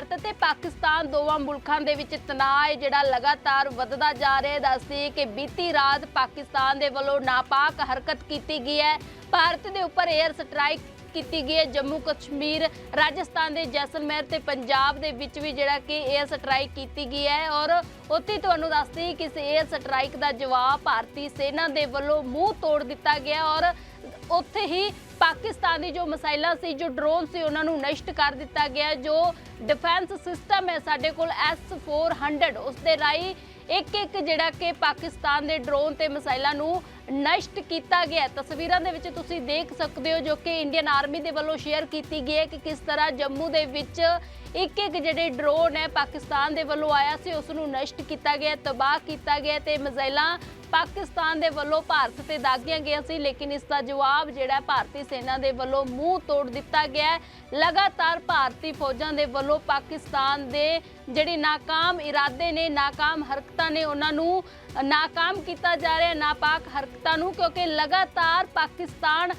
ਭਾਰਤ ਤੇ ਪਾਕਿਸਤਾਨ ਦੋਵਾਂ ਮੁਲਕਾਂ ਦੇ ਵਿੱਚ ਤਣਾਅ ਜਿਹੜਾ ਲਗਾਤਾਰ ਵੱਧਦਾ ਜਾ ਰਿਹਾ ਹੈ। ਦੱਸਦੀ ਕਿ ਬੀਤੀ ਰਾਤ ਪਾਕਿਸਤਾਨ ਦੇ ਵੱਲੋਂ ਨਾਪਾਕ ਹਰਕਤ ਕੀਤੀ ਗਈ ਹੈ। ਭਾਰਤ ਦੇ ਉੱਪਰ 에ਅਰ ਸਟ੍ਰਾਈਕ ਕੀਤੀ ਗਈ ਹੈ ਜੰਮੂ ਕਸ਼ਮੀਰ, ਰਾਜਸਥਾਨ ਦੇ ਜੈਸਲਮੇਰ ਤੇ ਪੰਜਾਬ ਦੇ ਵਿੱਚ ਵੀ ਜਿਹੜਾ ਕਿ 에ਅਰ ਸਟ੍ਰਾਈਕ ਕੀਤੀ ਗਈ ਹੈ ਔਰ ਉੱਥੇ ਤੁਹਾਨੂੰ ਦੱਸਦੀ ਕਿ ਇਸ 에ਅਰ ਸਟ੍ਰਾਈਕ ਦਾ ਜਵਾਬ ਭਾਰਤੀ ਸੈਨਾ ਦੇ ਵੱਲੋਂ ਮੂੰਹ ਤੋੜ ਦਿੱਤਾ ਗਿਆ ਔਰ ਉੱਥੇ ਹੀ ਪਾਕਿਸਤਾਨ ਦੀ ਜੋ ਮਿਸਾਈਲਾਂ ਸੀ, ਜੋ ਡਰੋਨ ਸੀ, ਉਹਨਾਂ ਨੂੰ ਨਸ਼ਟ ਕਰ ਦਿੱਤਾ ਗਿਆ, ਜੋ ਡਿਫੈਂਸ ਸਿਸਟਮ ਹੈ ਸਾਡੇ ਕੋਲ S400 ਉਸ ਦੇ ਰਾਈ ਇੱਕ ਇੱਕ ਜਿਹੜਾ ਕਿ ਪਾਕਿਸਤਾਨ ਦੇ ਡਰੋਨ ਤੇ ਮਿਸਾਈਲਾਂ ਨੂੰ ਨਸ਼ਟ ਕੀਤਾ ਗਿਆ। ਤਸਵੀਰਾਂ ਦੇ ਵਿੱਚ ਤੁਸੀਂ ਦੇਖ ਸਕਦੇ ਹੋ ਜੋ ਕਿ ਇੰਡੀਅਨ ਆਰਮੀ ਦੇ ਵੱਲੋਂ ਸ਼ੇਅਰ ਕੀਤੀ ਗਈ ਹੈ ਕਿ ਕਿਸ ਤਰ੍ਹਾਂ ਜੰਮੂ ਦੇ ਵਿੱਚ ਇੱਕ ਇੱਕ ਜਿਹੜੇ ਡਰੋਨ ਹੈ ਪਾਕਿਸਤਾਨ ਦੇ ਵੱਲੋਂ ਆਇਆ ਸੀ, ਉਸ ਨੂੰ ਨਸ਼ਟ ਕੀਤਾ ਗਿਆ, ਤਬਾਹ ਕੀਤਾ ਗਿਆ ਤੇ ਮਿਜ਼ਾਈਲਾਂ ਪਾਕਿਸਤਾਨ ਦੇ ਵੱਲੋਂ ਭਾਰਤ ਤੇ ਦਾਗੀਆਂ ਗਈਆਂ ਸੀ, ਲੇਕਿਨ ਇਸ ਦਾ ਜਵਾਬ ਜਿਹੜਾ ਭਾਰਤੀ ਸੈਨਾ ਦੇ ਵੱਲੋਂ ਮੂੰਹ ਤੋੜ ਦਿੱਤਾ ਗਿਆ ਲਗਾਤਾਰ ਭਾਰਤੀ ਫੌਜਾਂ ਦੇ ਵੱਲੋਂ ਪਾਕਿਸਤਾਨ ਦੇ ਜਿਹੜੇ ਨਾਕਾਮ ਇਰਾਦੇ ਨੇ, ਨਾਕਾਮ ਹਰਕਤਾਂ ਨੇ, ਉਹਨਾਂ ਨੂੰ ਨਾਕਾਮ ਕੀਤਾ ਜਾ ਰਿਹਾ ਨਾਪਾਕ ਹਰਕਤਾਂ ਨੂੰ, ਕਿਉਂਕਿ ਲਗਾਤਾਰ ਪਾਕਿਸਤਾਨ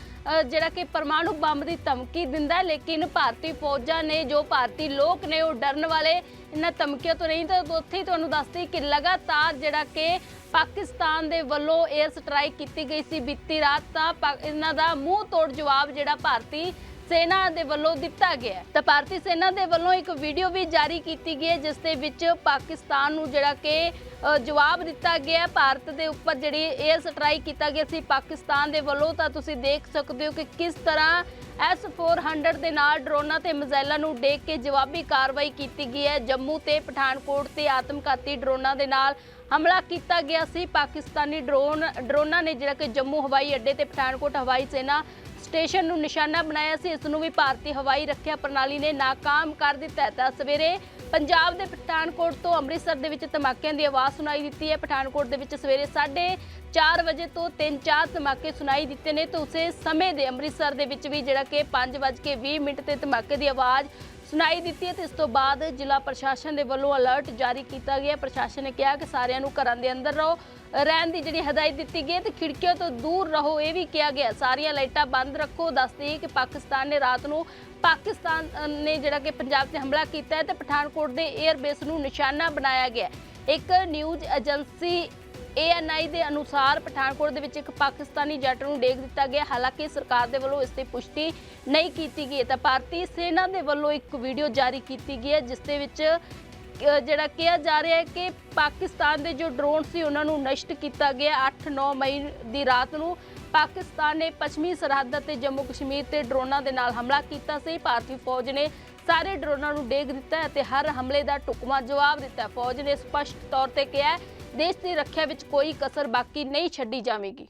ਜਿਹੜਾ ਕਿ ਪਰਮਾਣੂ ਬੰਬ ਦੀ ਧਮਕੀ ਦਿੰਦਾ ਲੇਕਿਨ ਭਾਰਤੀ ਫੌਜਾਂ ਨੇ ਜੋ ਭਾਰਤੀ ਲੋਕ ਨੇ ਉਹ ਡਰਨ ਵਾਲੇ ਇਹਨਾਂ ਧਮਕੀਆਂ ਤੋਂ ਨਹੀਂ, ਤਾਂ ਉੱਥੇ ਹੀ ਤੁਹਾਨੂੰ ਦੱਸਦੀ ਕਿ ਲਗਾਤਾਰ ਜਿਹੜਾ ਕਿ ਪਾਕਿਸਤਾਨ ਦੇ ਵੱਲੋਂ 에ਅਰ ਸਟ੍ਰਾਈਕ ਕੀਤੀ ਗਈ ਸੀ ਬੀਤੀ ਰਾਤ, ਤਾਂ ਪਾ- ਇਹਨਾਂ ਦਾ ਮੂੰਹ ਤੋੜ ਜਵਾਬ ਜਿਹੜਾ ਭਾਰਤੀ ਸੈਨਾ ਦੇ ਵੱਲੋਂ ਦਿੱਤਾ ਗਿਆ ਤਾਂ ਭਾਰਤੀ ਸੈਨਾ ਦੇ ਵੱਲੋਂ ਇੱਕ ਵੀਡੀਓ ਵੀ ਜਾਰੀ ਕੀਤੀ ਗਈ ਹੈ, ਜਿਸ ਦੇ ਵਿੱਚ ਪਾਕਿਸਤਾਨ ਨੂੰ ਜਿਹੜਾ ਕਿ ਜਵਾਬ ਦਿੱਤਾ ਗਿਆ ਭਾਰਤ ਦੇ ਉੱਪਰ ਜਿਹੜੀ 에ਅਰ ਸਟ੍ਰਾਈਕ ਕੀਤਾ ਗਿਆ ਸੀ ਪਾਕਿਸਤਾਨ ਦੇ ਵੱਲੋਂ, ਤਾਂ ਤੁਸੀਂ ਦੇਖ ਸਕਦੇ ਹੋ ਕਿ ਕਿਸ ਤਰ੍ਹਾਂ S400 ਦੇ ਨਾਲ ਡਰੋਨਾਂ ਤੇ ਮਿਜ਼ਾਈਲਾਂ ਨੂੰ ਡੇਕ ਕੇ ਜਵਾਬੀ ਕਾਰਵਾਈ ਕੀਤੀ ਗਈ ਹੈ। ਜੰਮੂ ਤੇ ਪਠਾਨਕੋਟ ਤੇ ਆਤਮਘਾਤੀ ਡਰੋਨਾਂ ਦੇ ਨਾਲ ਹਮਲਾ ਕੀਤਾ ਗਿਆ ਸੀ। ਪਾਕਿਸਤਾਨੀ ਡਰੋਨ, ਡਰੋਨਾਂ ਨੇ ਜਿਹੜਾ ਕਿ ਜੰਮੂ ਹਵਾਈ ਅੱਡੇ ਤੇ ਪਠਾਨਕੋਟ ਹਵਾਈ ਸੈਨਾ ਸਟੇਸ਼ਨ ਨੂੰ ਨਿਸ਼ਾਨਾ ਬਣਾਇਆ ਸੀ। ਇਸ ਨੂੰ ਵੀ ਭਾਰਤੀ ਹਵਾਈ ਰੱਖਿਆ ਪ੍ਰਣਾਲੀ ਨੇ ਨਾਕਾਮ ਕਰ ਦਿੱਤਾ ਤਾਂ ਸਵੇਰੇ ਪੰਜਾਬ ਦੇ ਪਠਾਨਕੋਟ ਤੋਂ ਅੰਮ੍ਰਿਤਸਰ ਦੇ ਵਿੱਚ ਧਮਾਕਿਆਂ ਦੀ ਆਵਾਜ਼ ਸੁਣਾਈ ਦਿੱਤੀ ਹੈ। ਪਠਾਨਕੋਟ ਦੇ ਵਿੱਚ ਸਵੇਰੇ 4:30 ਵਜੇ ਤੋਂ 3-4 ਧਮਾਕੇ ਸੁਣਾਈ ਦਿੱਤੇ ਨੇ ਤੇ ਉਸੇ ਸਮੇਂ ਦੇ ਅੰਮ੍ਰਿਤਸਰ ਦੇ ਵਿੱਚ ਵੀ ਜਿਹੜਾ ਕਿ 5:20 ਮਿੰਟ ਤੇ ਧਮਾਕੇ ਦੀ ਆਵਾਜ਼ ਸੁਣਾਈ ਦਿੱਤੀ ਹੈ ਤੇ ਇਸ ਤੋਂ ਬਾਅਦ ਜ਼ਿਲ੍ਹਾ ਪ੍ਰਸ਼ਾਸਨ ਦੇ ਵੱਲੋਂ ਅਲਰਟ ਜਾਰੀ ਕੀਤਾ ਗਿਆ ਪ੍ਰਸ਼ਾਸਨ ਨੇ ਕਿਹਾ ਕਿ ਸਾਰਿਆਂ ਨੂੰ ਘਰਾਂ ਦੇ ਅੰਦਰ ਰਹੋ, ਰਹਿਣ ਦੀ ਜਿਹੜੀ ਹਦਾਇਤ ਦਿੱਤੀ ਗਈ ਹੈ ਤੇ ਖਿੜਕੀਆਂ ਤੋਂ ਦੂਰ ਰਹੋ, ਇਹ ਵੀ ਕਿਹਾ ਗਿਆ ਸਾਰੀਆਂ ਲਾਈਟਾਂ ਬੰਦ ਰੱਖੋ ਦੱਸਦੇ ਕਿ ਪਾਕਿਸਤਾਨ ਨੇ ਰਾਤ ਨੂੰ ਪਾਕਿਸਤਾਨ ਨੇ ਜਿਹੜਾ ਕਿ ਪੰਜਾਬ ਤੇ ਹਮਲਾ ਕੀਤਾ ਹੈ ਤੇ ਪਠਾਨਕੋਟ ਦੇ 에ਅਰ ਬੇਸ ਨੂੰ ਨਿਸ਼ਾਨਾ ਬਣਾਇਆ ਗਿਆ ਇੱਕ ਨਿਊਜ਼ ਏਜੰਸੀ ਏਐਨਆਈ ਦੇ ਅਨੁਸਾਰ ਪਠਾਨਕੋਟ ਦੇ ਵਿੱਚ ਇੱਕ ਪਾਕਿਸਤਾਨੀ ਜੱਟ ਨੂੰ ਡੇਗ ਦਿੱਤਾ ਗਿਆ। ਹਾਲਾਂਕਿ ਸਰਕਾਰ ਦੇ ਵੱਲੋਂ ਇਸ ਦੀ ਪੁਸ਼ਟੀ ਨਹੀਂ ਕੀਤੀ ਗਈ। ਤਾਂ ਭਾਰਤੀ ਸੈਨਾ ਦੇ ਵੱਲੋਂ ਇੱਕ ਵੀਡੀਓ ਜਾਰੀ ਕੀਤੀ ਗਈ ਹੈ, ਜਿਸ ਦੇ ਵਿੱਚ ਜਿਹੜਾ ਕਿਹਾ ਜਾ ਰਿਹਾ ਹੈ ਕਿ ਪਾਕਿਸਤਾਨ ਦੇ ਜੋ ਡਰੋਨ ਸੀ, ਉਹਨਾਂ ਨੂੰ ਨਸ਼ਟ ਕੀਤਾ ਗਿਆ। 8-9 ਮਈ ਦੀ ਰਾਤ ਨੂੰ ਪਾਕਿਸਤਾਨ ਨੇ ਪੱਛਮੀ ਸਰਹੱਦ ਅਤੇ ਜੰਮੂ ਕਸ਼ਮੀਰ ਤੇ ਡਰੋਨਾਂ ਦੇ ਨਾਲ ਹਮਲਾ ਕੀਤਾ ਸੀ। ਭਾਰਤੀ ਫੌਜ ਨੇ ਸਾਰੇ ਡਰੋਨਾਂ ਨੂੰ ਡੇਗ ਦਿੱਤਾ ਅਤੇ ਹਰ ਹਮਲੇ ਦਾ ਟੁਕਮਾ ਜਵਾਬ ਦਿੱਤਾ ਫੌਜ ਨੇ ਸਪਸ਼ਟ ਤੌਰ ਤੇ ਕਿਹਾ ਦੇਸ਼ ਦੀ ਰੱਖਿਆ ਵਿੱਚ ਕੋਈ ਕਸਰ ਬਾਕੀ ਨਹੀਂ ਛੱਡੀ ਜਾਵੇਗੀ।